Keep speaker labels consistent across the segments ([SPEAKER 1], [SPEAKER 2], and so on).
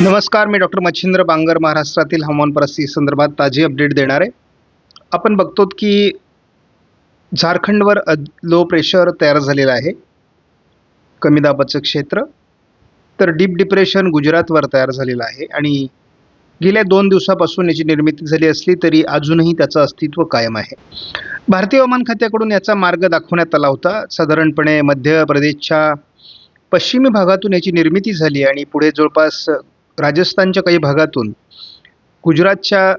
[SPEAKER 1] नमस्कार मी डॉक्टर मच्छिंद्र बांगर महाराष्ट्रातील हवामान परिस्थिती संदर्भात ताजी अपडेट देणार आहे. आपण बघतो की झारखंडवर लो प्रेशर तयार झालेलं आहे. कमी दाबाचं क्षेत्र. तर डीप डिप्रेशन गुजरातवर तयार झालेलं आहे आणि गेल्या दोन दिवसापासून याची निर्मिती झाली असली तरी अजूनही त्याचं अस्तित्व कायम आहे. भारतीय हवामान खात्याकडून याचा मार्ग दाखवण्यात आला होता. साधारणपणे मध्य प्रदेशच्या पश्चिमी भागातून याची निर्मिती झाली आणि पुढे जवळपास राजस्थानच्या काही भागातून गुजरातच्या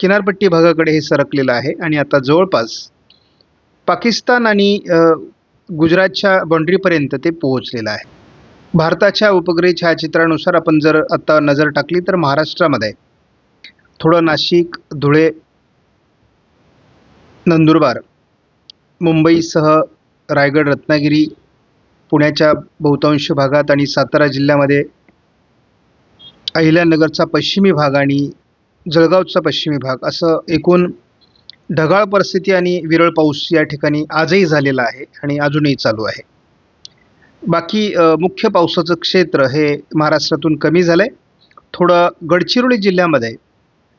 [SPEAKER 1] किनारपट्टी भागाकडे हे सरकलेलं आहे आणि आता जवळपास पाकिस्तान आणि गुजरातच्या बाँड्रीपर्यंत ते पोहोचलेलं आहे. भारताच्या उपग्रही छायाचित्रानुसार आपण जर आत्ता नजर टाकली तर महाराष्ट्रामध्ये थोडं नाशिक धुळे नंदुरबार मुंबईसह रायगड रत्नागिरी पुण्याच्या बहुतांश भागात आणि सातारा जिल्ह्यामध्ये अहिल्यानगरचा पश्चिमी भाग आणि जळगावचा पश्चिमी भाग असं एकूण ढगाळ परिस्थिती आणि विरळ पाऊस या ठिकाणी आजही झालेला आहे आणि अजूनही चालू आहे. बाकी मुख्य पावसाचं क्षेत्र हे महाराष्ट्रातून कमी झालं आहे थोडं गडचिरोली जिल्ह्यामध्ये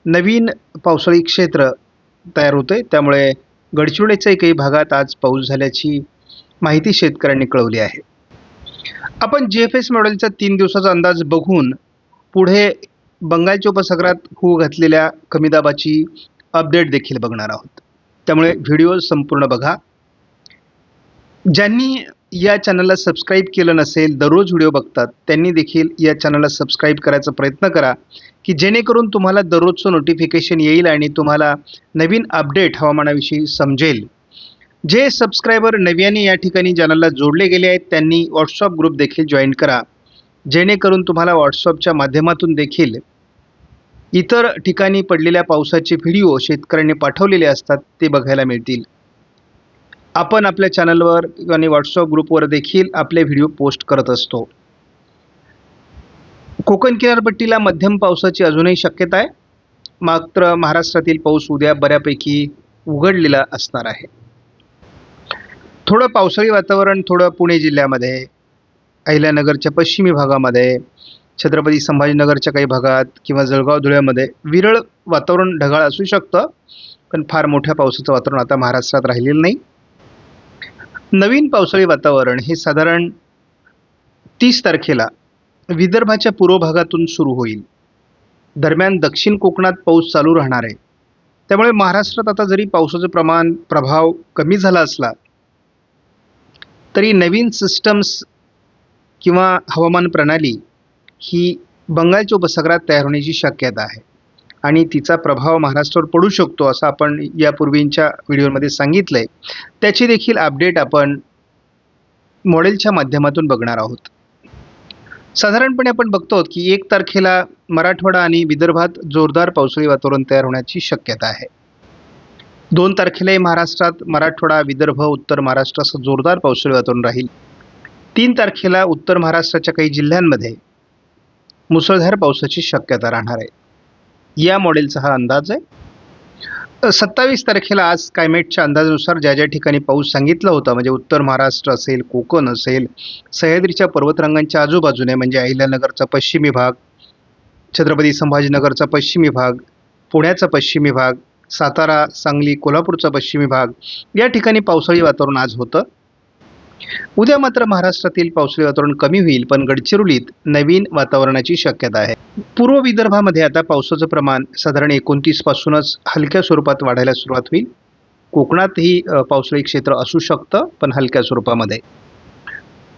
[SPEAKER 1] नवीन पावसाळी क्षेत्र तयार होतं आहे त्यामुळे गडचिरोलीच्याही काही भागात आज पाऊस झाल्याची माहिती शेतकऱ्यांनी कळवली आहे. आपण जी एफ एस मॉडेलचा तीन दिवसाचा अंदाज बघून पुढे बंगालच्या उपसागरात होऊ घातलेल्या कमी दाबाची अपडेट देखील बघणार आहोत. त्यामुळे व्हिडिओ संपूर्ण बघा. ज्यांनी या चॅनलला सबस्क्राईब केलं नसेल दररोज व्हिडिओ बघतात त्यांनी देखील या चॅनलला सबस्क्राईब करायचा प्रयत्न करा की जेणेकरून तुम्हाला दररोजचं नोटिफिकेशन येईल आणि तुम्हाला नवीन अपडेट हवामानाविषयी समजेल. जे सबस्क्रायबर नव्याने या ठिकाणी चॅनलला जोडले गेले आहेत त्यांनी व्हॉट्सअप ग्रुप देखील जॉईन करा. जेणेकरून तुम्हाला व्हॉट्सअपच्या माध्यमातून देखील इतर ठिकाणी पडलेल्या पावसाचे व्हिडिओ शेतकऱ्यांनी पाठवलेले असतात ते बघायला मिळतील. आपण आपल्या चॅनलवर आणि व्हॉट्सअप ग्रुपवर देखील आपले व्हिडिओ पोस्ट करत असतो. कोकण किनारपट्टीला मध्यम पावसाची अजूनही शक्यता आहे. मात्र महाराष्ट्रातील पाऊस उद्या बऱ्यापैकी उघडलेला असणार आहे. थोडं पावसाळी वातावरण थोडं पुणे जिल्ह्यामध्ये अहिल्यानगरच्या पश्चिमी भागामध्ये छत्रपती संभाजीनगरच्या काही भागात किंवा जळगाव धुळ्यामध्ये विरळ वातावरण ढगाळ असू शकतं पण फार मोठ्या पावसाचं वातावरण आता महाराष्ट्रात राहिलेलं नाही. नवीन पावसाळी वातावरण हे साधारण तीस तारखेला विदर्भाच्या पूर्व भागातून सुरू होईल. दरम्यान दक्षिण कोकणात पाऊस चालू राहणार आहे. त्यामुळे महाराष्ट्रात आता जरी पावसाचं प्रमाण प्रभाव कमी झाला असला तरी नवीन सिस्टम्स किंवा हवामान प्रणाली ही बंगालच्या उपसागरात तयार होण्याची शक्यता आहे. आणि तिचा प्रभाव महाराष्ट्रावर पडू शकतो असं आपण यापूर्वींच्या व्हिडिओमध्ये सांगितलं आहे त्याची देखील अपडेट आपण मॉडेलच्या माध्यमातून बघणार आहोत. साधारणपणे आपण बघतो की एक तारखेला मराठवाडा आणि विदर्भात जोरदार पावसाळी वातावरण तयार होण्याची शक्यता आहे. दोन तारखेलाही महाराष्ट्रात मराठवाडा विदर्भ उत्तर महाराष्ट्र असं जोरदार पावसाळी वातावरण राहील. तीन तारखेला उत्तर महाराष्ट्राच्या काही जिल्ह्यांमध्ये मुसळधार पावसाची शक्यता राहणार आहे. या मॉडेलचा हा अंदाज आहे. सत्तावीस तारखेला आज क्लायमेटच्या अंदाजानुसार ज्या ज्या ठिकाणी पाऊस सांगितला होता म्हणजे उत्तर महाराष्ट्र असेल कोकण असेल सह्याद्रीच्या पर्वतरांगांच्या आजूबाजूने म्हणजे अहिल्यानगरचा पश्चिमी भाग छत्रपती संभाजीनगरचा पश्चिमी भाग पुण्याचा पश्चिमी भाग सातारा सांगली कोल्हापूरचा पश्चिमी भाग या ठिकाणी पावसाळी वातावरण आज होतं. उद्या मात्र महाराष्ट्रातील पावसाळी वातावरण कमी होईल पण गडचिरोलीत नवीन वातावरणाची शक्यता आहे. पूर्व विदर्भामध्ये आता पावसाचं प्रमाण साधारण एकोणतीस पासूनच हलक्या स्वरूपात वाढायला सुरुवात होईल. कोकणातही पावसाळी क्षेत्र असू शकतं पण हलक्या स्वरूपामध्ये.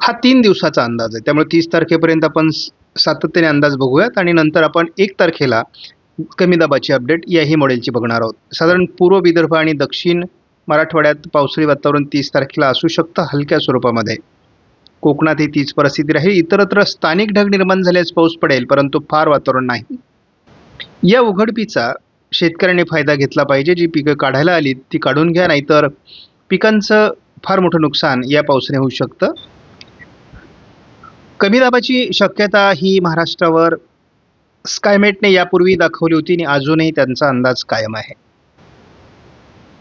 [SPEAKER 1] हा तीन दिवसाचा अंदाज आहे. त्यामुळे तीस तारखेपर्यंत आपण स- सातत्याने अंदाज बघूयात आणि नंतर आपण एक तारखेला कमी दाबाची अपडेट याही मॉडेलची बघणार आहोत. साधारण पूर्व विदर्भ आणि दक्षिण मराठवाड्यात पावसाळी वातावरण तीस तारखेला असू शकतं हलक्या स्वरूपामध्ये. कोकणातही तीच परिस्थिती राहील. इतरत्र स्थानिक ढग निर्माण झाल्यास पाऊस पडेल परंतु फार वातावरण नाही. या उघडपीचा शेतकऱ्यांनी फायदा घेतला पाहिजे. जी पिकं काढायला आली ती काढून घ्या नाहीतर पिकांचं फार मोठं नुकसान या पावसाने होऊ शकतं. कमी दाबाची शक्यता ही महाराष्ट्रावर. स्कायमेटने यापूर्वी दाखवली होती आणि अजूनही त्यांचा अंदाज कायम आहे.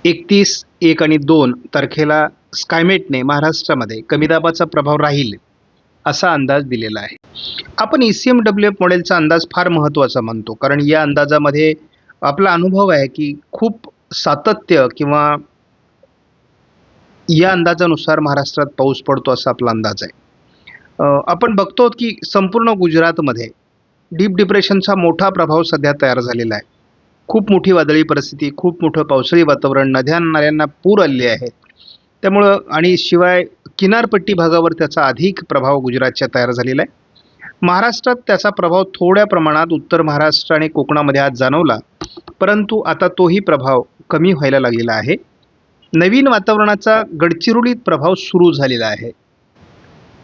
[SPEAKER 1] एकतीस एक आणि दोन तारखेला स्कायमेटने महाराष्ट्रामध्ये कमी दाबाचा प्रभाव राहील असा अंदाज दिलेला आहे. आपण E C M W F मॉडेलचा अंदाज फार महत्त्वाचा मानतो कारण या अंदाजामध्ये आपला अनुभव आहे की खूप सातत्य किंवा या अंदाजानुसार महाराष्ट्रात पाऊस पडतो असा आपला अंदाज आहे. आपण बघतो की संपूर्ण गुजरातमध्ये डीप डिप्रेशनचा मोठा प्रभाव सध्या तयार झालेला आहे. खूप मोठी वादळी परिस्थिती खूप मोठं पावसाळी वातावरण नद्या नाल्यांना पूर आलेले आहेत. त्यामुळं आणि शिवाय किनारपट्टी भागावर त्याचा अधिक प्रभाव गुजरातच्या तयार झालेला आहे. महाराष्ट्रात त्याचा प्रभाव थोड्या प्रमाणात उत्तर महाराष्ट्र आणि कोकणामध्ये आज जाणवला परंतु आता तोही प्रभाव कमी व्हायला लागलेला आहे. नवीन वातावरणाचा गडचिरोलीत प्रभाव सुरू झालेला आहे.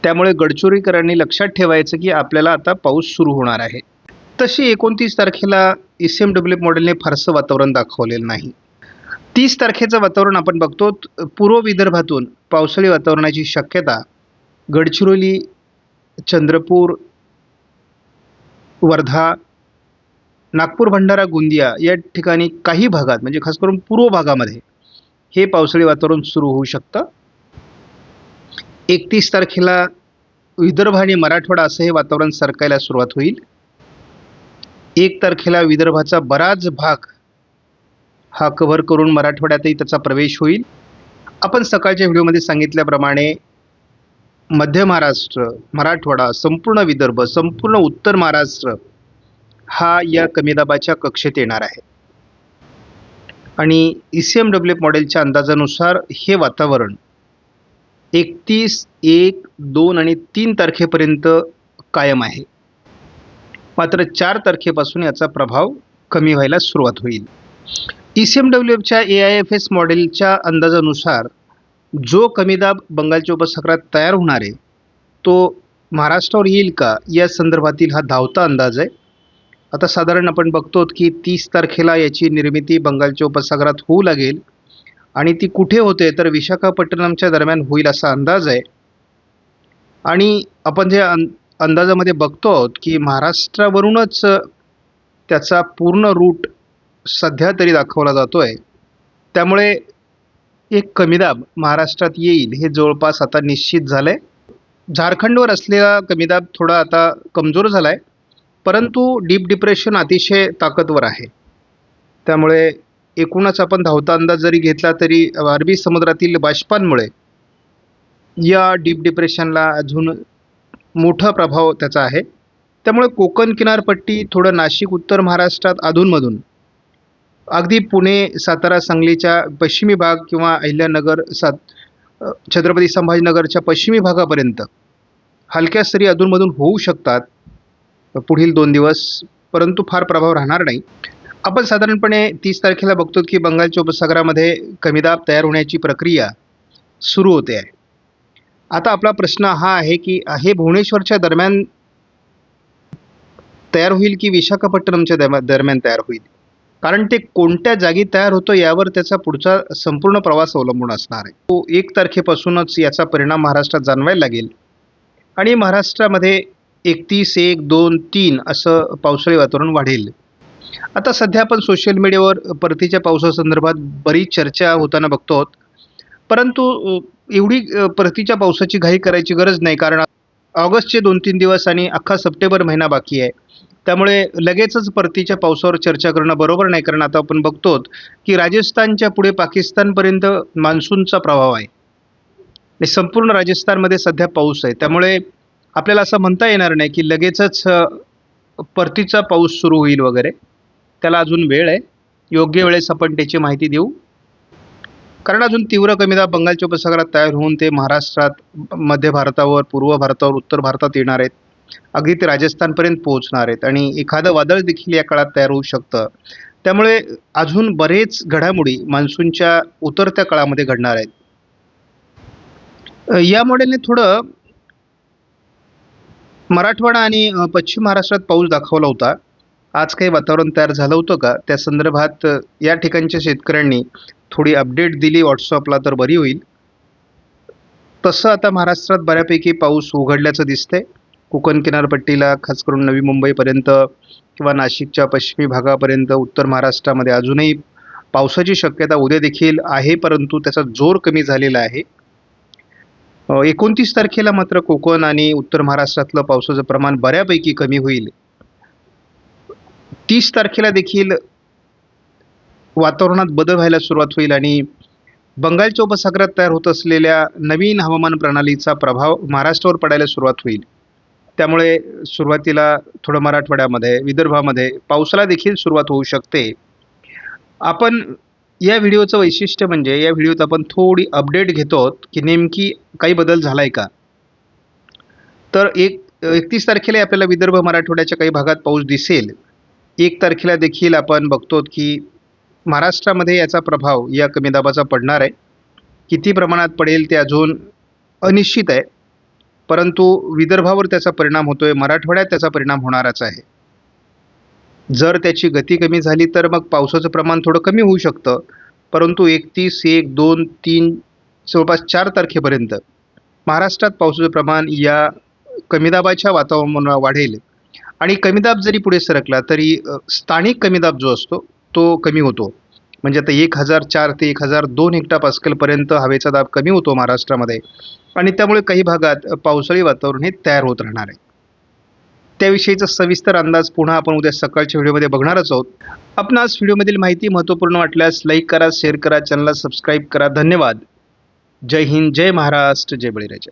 [SPEAKER 1] त्यामुळे गडचिरोलीकरांनी लक्षात ठेवायचं की आपल्याला आता पाऊस सुरू होणार आहे. तशी एकोणतीस तारखेला ई सी एम डब्ल्यू मॉडेलने फारसं वातावरण दाखवलेलं नाही. तीस तारखेचं वातावरण आपण बघतो पूर्व विदर्भातून पावसाळी वातावरणाची शक्यता गडचिरोली चंद्रपूर वर्धा नागपूर भंडारा गोंदिया या ठिकाणी काही भागात म्हणजे खास करून पूर्व भागामध्ये हे पावसाळी वातावरण सुरू होऊ शकतं. एकतीस तारखेला विदर्भ आणि मराठवाडा असं हे वातावरण सरकायला सुरुवात होईल. एक तारखेला विदर्भाचा बराच भाग हा कव्हर करून मराठवाड्यातही त्याचा प्रवेश होईल. आपण सकाळच्या व्हिडिओमध्ये सांगितल्याप्रमाणे मध्य महाराष्ट्र मराठवाडा संपूर्ण विदर्भ संपूर्ण उत्तर महाराष्ट्र हा या कमी दाबाच्या कक्षेत येणार आहे. आणि ई सी एम डब्ल्यू मॉडेलच्या अंदाजानुसार हे वातावरण एकतीस एक दोन आणि तीन तारखेपर्यंत कायम आहे. मात्र चार तारखेपासून याचा प्रभाव कमी व्हायला सुरुवात होईल. ई सी एम डब्ल्यू एफच्या ए आय एफ एस मॉडेलच्या अंदाजानुसार जो कमी दाब बंगालच्या उपसागरात तयार होणार आहे तो महाराष्ट्रावर येईल का? या संदर्भातील हा धावता अंदाज आहे. आता साधारण आपण बघतो की तीस तारखेला याची निर्मिती बंगालच्या उपसागरात होऊ लागेल आणि ती कुठे होते तर विशाखापट्टणमच्या दरम्यान होईल असा अंदाज आहे. आणि आपण जे अं अंदाजामध्ये बघतो आहोत की महाराष्ट्रावरूनच त्याचा पूर्ण रूट सध्या तरी दाखवला जातो आहे त्यामुळे एक कमीदाब महाराष्ट्रात येईल हे जवळपास आता निश्चित झालं आहे झारखंडवर असलेला कमीदाब थोडा आता कमजोर झाला आहे परंतु डीप डिप्रेशन अतिशय ताकदवर आहे. त्यामुळे एकूणच आपण धावता अंदाज जरी घेतला तरी अरबी समुद्रातील बाष्पांमुळे या डीप डिप्रेशनला अजून मोठा प्रभाव त्याचा आहे. त्यामुळे कोकण किनारपट्टी थोडं नाशिक उत्तर महाराष्ट्रात अधूनमधून. अगदी पुणे सातारा सांगलीच्या पश्चिमी भाग किंवा अहिल्यानगर सात छत्रपती संभाजीनगरच्या पश्चिमी भागापर्यंत हलक्या सरी अधूनमधून होऊ शकतात. पुढील दोन दिवस परंतु फार प्रभाव राहणार नाही. आपण साधारणपणे तीस तारखेला बघतो की बंगालच्या उपसागरामध्ये कमीदाब तयार होण्याची प्रक्रिया सुरू होते आहे. आता आपला प्रश्न हा आहे की हे भुवनेश्वरच्या दरम्यान तयार होईल की विशाखापट्टणमच्या दरम्या- दरम्यान तयार होईल? कारण ते कोणत्या जागी तयार होतं यावर त्याचा पुढचा संपूर्ण प्रवास अवलंबून असणार आहे. तो एक तारखेपासूनच याचा परिणाम महाराष्ट्रात जाणवायला लागेल. आणि महाराष्ट्रामध्ये एकतीस एक दोन तीन असं पावसाळी वातावरण वाढेल. आता सध्या आपण सोशल मीडियावर परतीच्या पावसासंदर्भात बरीच चर्चा होताना बघतो आहोत. परंतु एवढी परतीच्या पावसाची घाई करायची गरज नाही कारण ऑगस्टचे दोन तीन दिवस आणि अख्खा सप्टेंबर महिना बाकी आहे. त्यामुळे लगेचच परतीच्या पावसावर चर्चा करणं बरोबर नाही कारण आता आपण बघतो की राजस्थानच्या पुढे पाकिस्तानपर्यंत मान्सूनचा प्रभाव आहे. आणि संपूर्ण राजस्थानमध्ये सध्या पाऊस आहे. त्यामुळे आपल्याला असं म्हणता येणार नाही की लगेचच परतीचा पाऊस सुरू होईल वगैरे. त्याला अजून वेळ आहे. योग्य वेळेस आपण त्याची माहिती देऊ. कारण अजून तीव्र कमीदाब बंगालच्या उपसागरात तयार होऊन ते महाराष्ट्रात मध्य भारतावर पूर्व भारतावर उत्तर भारतात येणार आहेत. अगदी ते राजस्थानपर्यंत पोहोचणार आहेत. आणि एखादं वादळ देखील या काळात तयार होऊ शकतं. त्यामुळे अजून बरेच घडामोडी मान्सूनच्या उतरत्या काळामध्ये घडणार आहेत. या मॉडेलने थोडं मराठवाडा आणि पश्चिम महाराष्ट्रात पाऊस दाखवला होता. आज काही वातावरण तयार झालं होतं का? त्या संदर्भात या ठिकाणच्या शेतकऱ्यांनी थोडी अपडेट दिली व्हॉट्सअपला तर बरी होईल. तसं आता महाराष्ट्रात बऱ्यापैकी पाऊस उघडल्याचं दिसतंय. कोकण किनारपट्टीला खास करून नवी मुंबईपर्यंत किंवा नाशिकच्या पश्चिमी भागापर्यंत उत्तर महाराष्ट्रामध्ये अजूनही पावसाची शक्यता उद्या देखील आहे परंतु त्याचा जोर कमी झालेला आहे. एकोणतीस तारखेला मात्र कोकण आणि उत्तर महाराष्ट्रातलं पावसाचं प्रमाण बऱ्यापैकी कमी होईल. तीस तारखेला देखील वातावरणात बदल व्हायला सुरुवात होईल आणि बंगालच्या उपसागरात तयार होत असलेल्या नवीन हवामान प्रणालीचा प्रभाव महाराष्ट्रावर पडायला सुरुवात होईल. त्यामुळे सुरुवातीला थोडं मराठवाड्यामध्ये विदर्भामध्ये पावसाला देखील सुरुवात होऊ शकते. आपण या व्हिडिओचं वैशिष्ट्य म्हणजे या व्हिडिओत आपण थोडी अपडेट घेतो की नेमकी काही बदल झाला आहे का? तर एक एकतीस तारखेला आपल्याला विदर्भ मराठवाड्याच्या काही भागात पाऊस दिसेल. एक तारखेला देखील आपण बघतो की महाराष्ट्रामध्ये याचा प्रभाव या कमी दाबाचा पडणार आहे. किती प्रमाणात पडेल ते अजून अनिश्चित आहे. परंतु विदर्भावर त्याचा परिणाम होतोय मराठवाड्यात त्याचा परिणाम होणारच आहे. जर त्याची गती कमी झाली तर मग पावसाचं प्रमाण थोडं कमी होऊ शकतं. परंतु एकतीस एक दोन तीन जवळपास चार तारखेपर्यंत महाराष्ट्रात पावसाचं प्रमाण या कमी दाबाच्या वातावरणामुळे वाढेल. आणि कमी दाब जरी पुढे सरकला तरी स्थानिक कमी दाब जो असतो तो कमी होतो. म्हणजे आता एक हजार चार ते एक हजार दोन हेक्टा पास्कलपर्यंत हवेचा दाब कमी होतो महाराष्ट्रामध्ये. आणि त्यामुळे काही भागात पावसाळी वातावरण हे तयार होत राहणार आहे. त्याविषयीचा सविस्तर अंदाज पुन्हा आपण उद्या सकाळच्या व्हिडिओमध्ये बघणारच आहोत. आपणास व्हिडिओमधील माहिती महत्त्वपूर्ण वाटल्यास लाईक करा शेअर करा चॅनलला सबस्क्राईब करा. धन्यवाद. जय हिंद जय महाराष्ट्र जय बळीराजा.